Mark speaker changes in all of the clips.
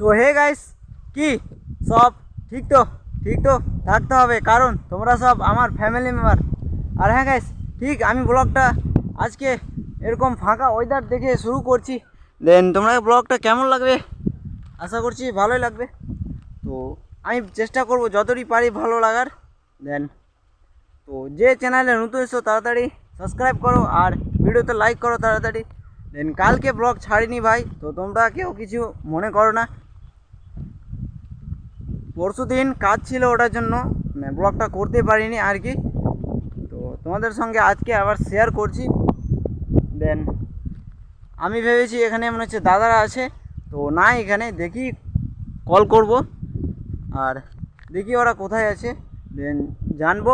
Speaker 1: So hey guys কি? সব ঠিক তো? ঠিক তো? থাকতে হবে। কারণ তোমরা সব আমার ফ্যামিলি মেম্বার আর হ্যাঁ গাইস ঠিক আমি ব্লগটা আজকে এরকম ফাঁকা ওয়েদার দেখে শুরু করছি। দেন তোমরা ব্লগটা কেমন লাগবে? আশা করছি ভালোই লাগবে। তো আমি চেষ্টা করব যতটি পারি ভালো লাগার। দেন তো যে চ্যানেলে নতুন এসো, তাড়াতাড়ি সাবস্ক্রাইব করো আর ভিডিওতে লাইক করো তাড়াতাড়ি। দেন কালকে ব্লগ ছাড়িনি ভাই, তো তোমরা কেউ কিছু মনে করো না। পরশু দিন কাজ ছিল ওটার জন্য মানে ব্লগটা করতে পারিনি আর কি। তো তোমাদের সঙ্গে আজকে আবার শেয়ার করছি। দেন আমি ভেবেছি এখানে মনে হচ্ছে দাদারা আছে, তো না এখানে, দেখি কল করব। আর দেখি ওরা কোথায় আছে দেন জানব।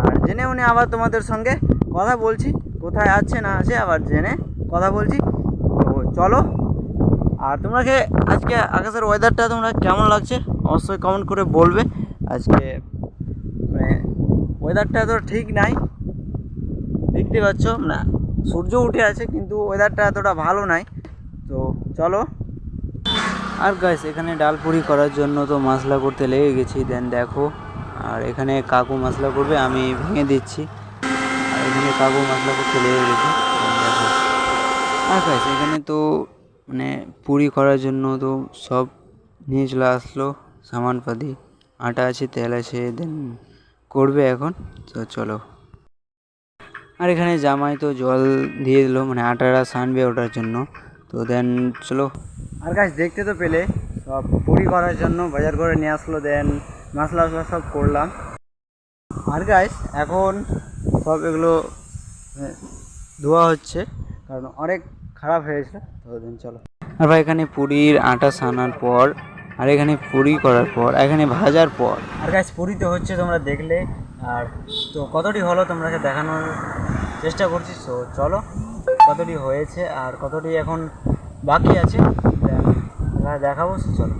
Speaker 1: আর জেনে উনি আবার তোমাদের সঙ্গে কথা বলছি, কোথায় আছে না আছে আবার জেনে কথা বলছি। তো চলো, আর তোমাকে আজকে আকাশের ওয়েদারটা তোমরা কেমন লাগছে? অবশ্যই কমেন্ট করে বলবে। আজকে মানে ওয়েদারটা তো ঠিক নাই। দেখতে পাচ্ছ, না, সূর্য উঠে আছে, কিন্তু ওয়েদারটা এতটা ভালো নাই। তো চলো। আর গাইস এখানে ডাল পুরি করার জন্য তো মশলা করতে লেগে গেছি। দেন দেখো, আর এখানে কাকু মশলা করবে, আমি ভেঙে দিচ্ছি। আর এখানে কাকু মশলা করতে লেগে গেছে। আর গাইস এখানে তো মানে পুরি করার জন্য তো সব নিয়ে চলে আসলো। সামানপাতি আটা আছে তেল আছে দেন করবে এখন। তো চলো। আর এখানে জামাই তো জল দিয়ে দিলো মানে আটাটা সানবে ওটার জন্য। তো দেন চলো। আর গাছ দেখতে তো পেলে সব পুরি করার জন্য বাজার করে নিয়ে আসলো দেন মশলা টশলা সব করলাম। আর গাছ এখন সব এগুলো ধোয়া হচ্ছে কারণ অনেক খারাপ হয়েছে তো দেন চলো। আর ভাই এখানে পুরীর আটা সানার পর আর এখানে পুরি করার পর এখানে ভাজার পর। আর গাছ পুরিতে হচ্ছে তোমরা দেখলে। আর তো কতটি হলো তোমরাকে দেখানোর চেষ্টা করছি তো চলো কতটি হয়েছে আর কতটি এখন বাকি আছে দেখাবো চলো।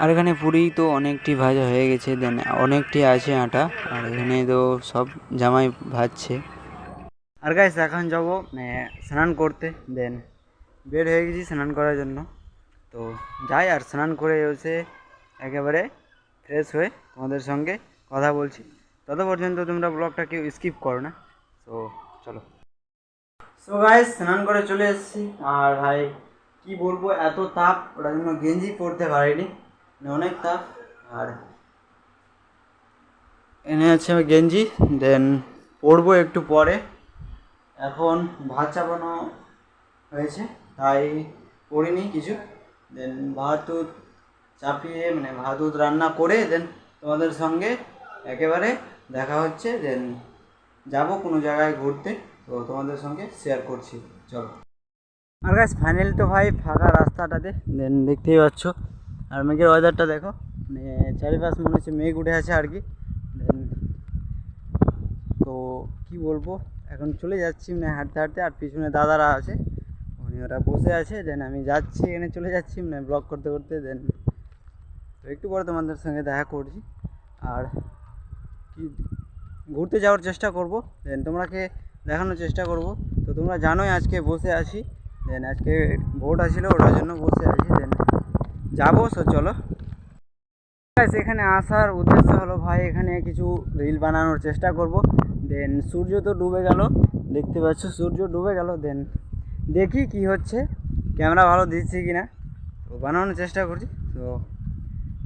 Speaker 1: আর এখানে পুরি তো অনেকটি ভাজা হয়ে গেছে দেন অনেকটি আছে আটা আর এখানে তো সব জামাই ভাজছে। আর গাইস এখন যাব স্নান করতে দেন বের হয়ে গেছি স্নান করার জন্য। তো যাই আর স্নান করে এসে একেবারে ফ্রেশ হয়ে তোমাদের সঙ্গে কথা বলছি। তত পর্যন্ত তোমরা ব্লগটা কেউ স্কিপ করো না। তো চলো। সো গাইস স্নান করে চলে এসেছি। আর ভাই, কি বলব, এত তাপ, ওটার জন্য গেঞ্জি পরতে পারিনি। মানে অনেক তাপ। আর এনে আছে গেঞ্জি। দেন পরবো একটু পরে। এখন ভাত চাপানো হয়েছে, তাই করিনি কিছু। দেন ভাত দুধ চাপিয়ে মানে ভাত দুধ রান্না করে দেন তোমাদের সঙ্গে একেবারে দেখা হচ্ছে দেন যাব কোনো জায়গায় ঘুরতে। তো তোমাদের সঙ্গে শেয়ার করছি, চলো। আর গাছ ফাইনাল তো ভাই ফাঁকা রাস্তাটাতে দেন দেখতেই পাচ্ছ। আর মেঘের ওয়েদারটা দেখো মানে চারিপাশ মনে হচ্ছে মেঘ উঠে আছে আর কি। দেন তো কি বলব, এখন চলে যাচ্ছি মানে হাঁটতে হাঁটতে, আর পিছনে দাদারা আছে। উনি ওরা বসে আছে দেন আমি যাচ্ছি, এখানে চলে যাচ্ছি মানে ব্লগ করতে করতে দেন তো একটু পরে তোমাদের সঙ্গে দেখা করছি। আর কি, ঘুরতে যাওয়ার চেষ্টা করব দেন তোমরাকে দেখানোর চেষ্টা করব। তো তোমরা জানোই আজকে বসে আছি দেন আজকে ভোট আছিল, ওটার জন্য বসে আছি দেন যাব সো চলো। এখানে আসার উদ্দেশ্য হলো, ভাই, এখানে কিছু রিল বানানোর চেষ্টা করব। দেন সূর্য তো ডুবে গেল, দেখতে পাচ্ছ, সূর্য ডুবে গেল দেন দেখি কি হচ্ছে। ক্যামেরা ভালো দিচ্ছে কি না তো বানানোর চেষ্টা করছি। তো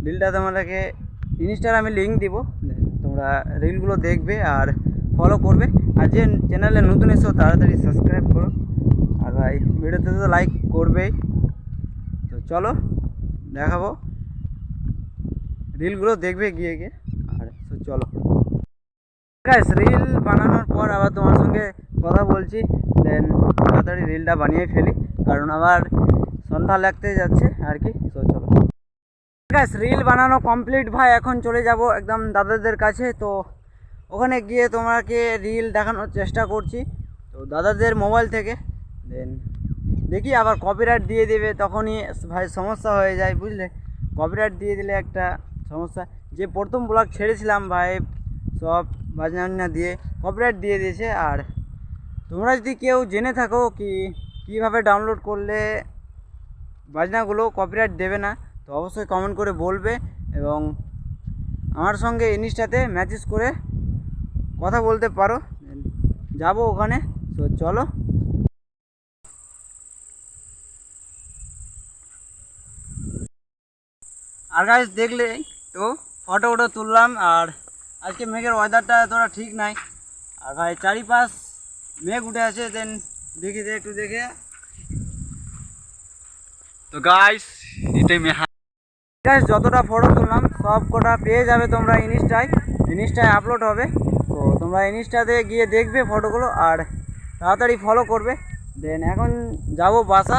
Speaker 1: রিলটা তোমাদেরকে ইনস্টার আমি লিঙ্ক দিব। তোমরা রিলগুলো দেখবে আর ফলো করবে। আর যে চ্যানেলে নতুন এসো তাড়াতাড়ি সাবস্ক্রাইব করো। আর ভাই, ভিডিওতে তো লাইক করবেই। তো চলো, দেখাবো। রিলগুলো দেখবে গিয়ে গিয়ে। আর তো চলো। রিল বানানোর পর আবার তোমার সঙ্গে কথা বলছি। দেন তাড়াতাড়ি রিলটা বানিয়ে ফেলি, কারণ আবার সন্ধ্যা লাগতে যাচ্ছে আর কি তো চলো। রিল বানানো কমপ্লিট ভাই, এখন চলে যাব একদম দাদাদের কাছে, তো ওখানে গিয়ে তোমাকে রিল দেখানোর চেষ্টা করছি। তো দাদাদের মোবাইল থেকে দেন দেখি আবার কপিরাইট দিয়ে দেবে, তখনই ভাই সমস্যা হয়ে যায়, বুঝলে? কপিরাইট দিয়ে দিলে একটা সমস্যা। যে প্রথম ব্লগ ছেড়েছিলাম ভাই, সব বাজনা দিয়ে কপিরাইট দিয়ে দিয়েছে, আর তোমরা যদি কেউ জেনে থাকো কি, কীভাবে ডাউনলোড করলে বাজনাগুলো কপিরাইট দেবে না, তো অবশ্যই কমেন্ট করে বলবে এবং আমার সঙ্গে ইনস্টাতে ম্যাচেস করে কথা বলতে পারো। যাব ওখানে, তো চলো। আর গাইস দেখলে তো ফটো ফটো তুললাম আর আজকে মেঘের ওয়েদারটা এতটা ঠিক নাই। আর ভাই, চারিপাশ মেঘ উঠে আছে দেন দেখি একটু দেখে।
Speaker 2: তো গাইস এটাই মেহা
Speaker 1: গাইস যতটা ফটো তুললাম, সব কটা পেয়ে যাবে তোমরা ইনস্টায় ইনস্টায় আপলোড হবে। তো তোমরা ইনস্টাতে গিয়ে দেখবে ফটোগুলো আর তাড়াতাড়ি ফলো করবে। দেন এখন যাব বাসা।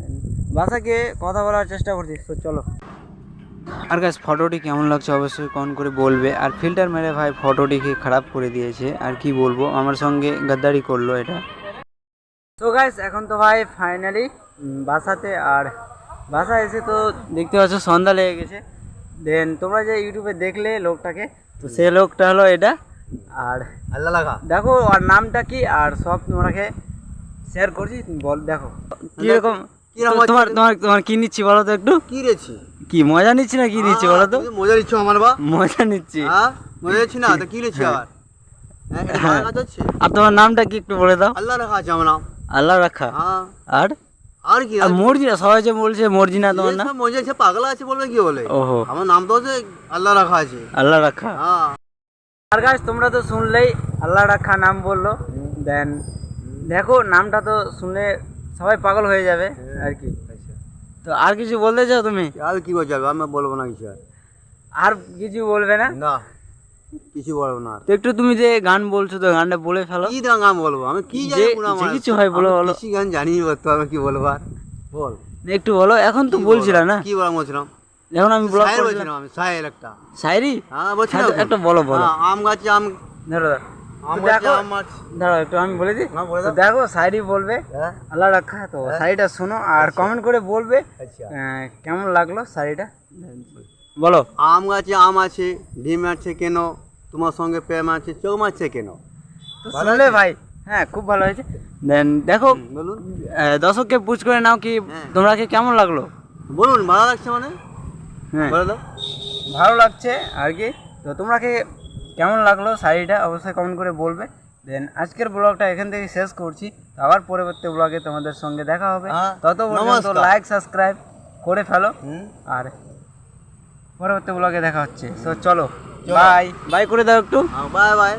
Speaker 1: Then বাসা গিয়ে কথা বলার চেষ্টা করছি। তো চলো। আর গাছ ফটোটি কেমন লাগছে অবশ্যই কমেন্ট করে বলবে। আর ফিল্টার মেরে ভাই ফটোটিকে খারাপ করে দিয়েছে? আর কি বলব? আমার সঙ্গে গাদ্দারি করল এটা। তো গাইস এখন তো ভাই ফাইনালি বাসাতে আর বাসা এসে তো দেখতে পাচ্ছ সন্ধ্যা লেগে গেছে। দেন তোমরা যে ইউটিউবে দেখলে লোকটাকে তো সে লোকটা হলো এটা। আর
Speaker 2: আল্লাহ লাগা।
Speaker 1: দেখো আর নামটা কি? আর সব তোমাকে শেয়ার করছি বল দেখো। কীরকম
Speaker 2: কীরকম
Speaker 1: তোমার তোমার তোমার কি নিচ্ছি বলো তো একটু?
Speaker 2: কি রেছি?
Speaker 1: কি মজা নিচ্ছি না কি নিচ্ছি বলো তো?
Speaker 2: মজা নিচ্ছ আমার বা?
Speaker 1: মজা নিচ্ছি।
Speaker 2: হ্যাঁ মজা নিচ্ছি না তো কি আবার? হ্যাঁ
Speaker 1: হ্যাঁ।
Speaker 2: হচ্ছে?
Speaker 1: আর তোমার নামটা কি একটু বলে দাও?
Speaker 2: আল্লাহ রাখা আছে আমার নাম।
Speaker 1: আল্লাহ রাখা।
Speaker 2: হ্যাঁ।
Speaker 1: আর?
Speaker 2: আর কি
Speaker 1: আর মর্জিনা সবাই যে বলছে মর্জিনা তোমার নাম?
Speaker 2: মজা আছে পাগলা আছে বলবে কি বলে?
Speaker 1: ওহো।
Speaker 2: আমার নাম তো হচ্ছে আল্লাহ রাখা আছে।
Speaker 1: আল্লাহ রাখা।
Speaker 2: হ্যাঁ।
Speaker 1: আর গাছ তোমরা তো শুনলেই আল্লাহ রাখা নাম বলল। দেন দেখো নামটা তো শুনলে সবাই পাগল হয়ে যাবে আর কি। তো আর কিছু বলতে চাও তুমি?
Speaker 2: আর কি বলছে আমি বলব না কিছু আর।
Speaker 1: কিছু বলবে না?
Speaker 2: না কিছু বলব না
Speaker 1: তো একটু তুমি যে গান বলছো তো গানটা বলে ফেলো।
Speaker 2: কি গান বলব? আমি কি জানি
Speaker 1: যে- কিছু হয় বলো, বলো।
Speaker 2: কৃষি গান জানি বলতে আমি কি বলব আর? বল।
Speaker 1: একটু বলো এখন তো বলছিলা না?
Speaker 2: কি বললাম বলছিলাম?
Speaker 1: এখন আমি ব্লগ
Speaker 2: বলছিলাম আমি সাহের একটা।
Speaker 1: শায়রি
Speaker 2: হ্যাঁ বলছিলাম।
Speaker 1: একটা বলো, বলো।
Speaker 2: হ্যাঁ, আম গাছে আম
Speaker 1: ধরো তো দেখো
Speaker 2: আম
Speaker 1: দাঁড়াও একটু আমি বলে দিই।
Speaker 2: হ্যাঁ।
Speaker 1: দেখো বলবে
Speaker 2: হ্যাঁ।
Speaker 1: আল্লাহ রাখা তো শাড়িটা শোনো আর কমেন্ট করে বলবে
Speaker 2: আচ্ছা।
Speaker 1: কেমন লাগল শাড়িটা? বলো।
Speaker 2: আম গাছে আম আছে ডিম আছে কেন? তোমার সঙ্গে প্রেম আছে চৌ আছে কেন?
Speaker 1: তো শুনলে ভাই হ্যাঁ খুব ভালো হয়েছে। দেন দেখো
Speaker 2: বলুন।
Speaker 1: দর্শককে পুজ করে নাও কি
Speaker 2: হ্যাঁ।
Speaker 1: তোমরা কি কেমন লাগল?
Speaker 2: বলুন ভালো লাগছে মানে?
Speaker 1: হ্যাঁ। ভালো লাগছে আর কি। তো তোমরা কি কেমন লাগল শাড়িটা অবশ্যই কমেন্ট করে বলবে। দেন আজকের ব্লগটা এখান থেকে শেষ করছি। আবার পরবর্তী ব্লগে তোমাদের সঙ্গে দেখা হবে।
Speaker 2: হ্যাঁ,
Speaker 1: তত পর্যন্ত লাইক সাবস্ক্রাইব করে ফেলো।
Speaker 2: হুম।
Speaker 1: আর পরবর্তী ব্লগে দেখা হচ্ছে। তো চলো বাই বাই করে দাও একটু।
Speaker 2: হ্যাঁ বাই বাই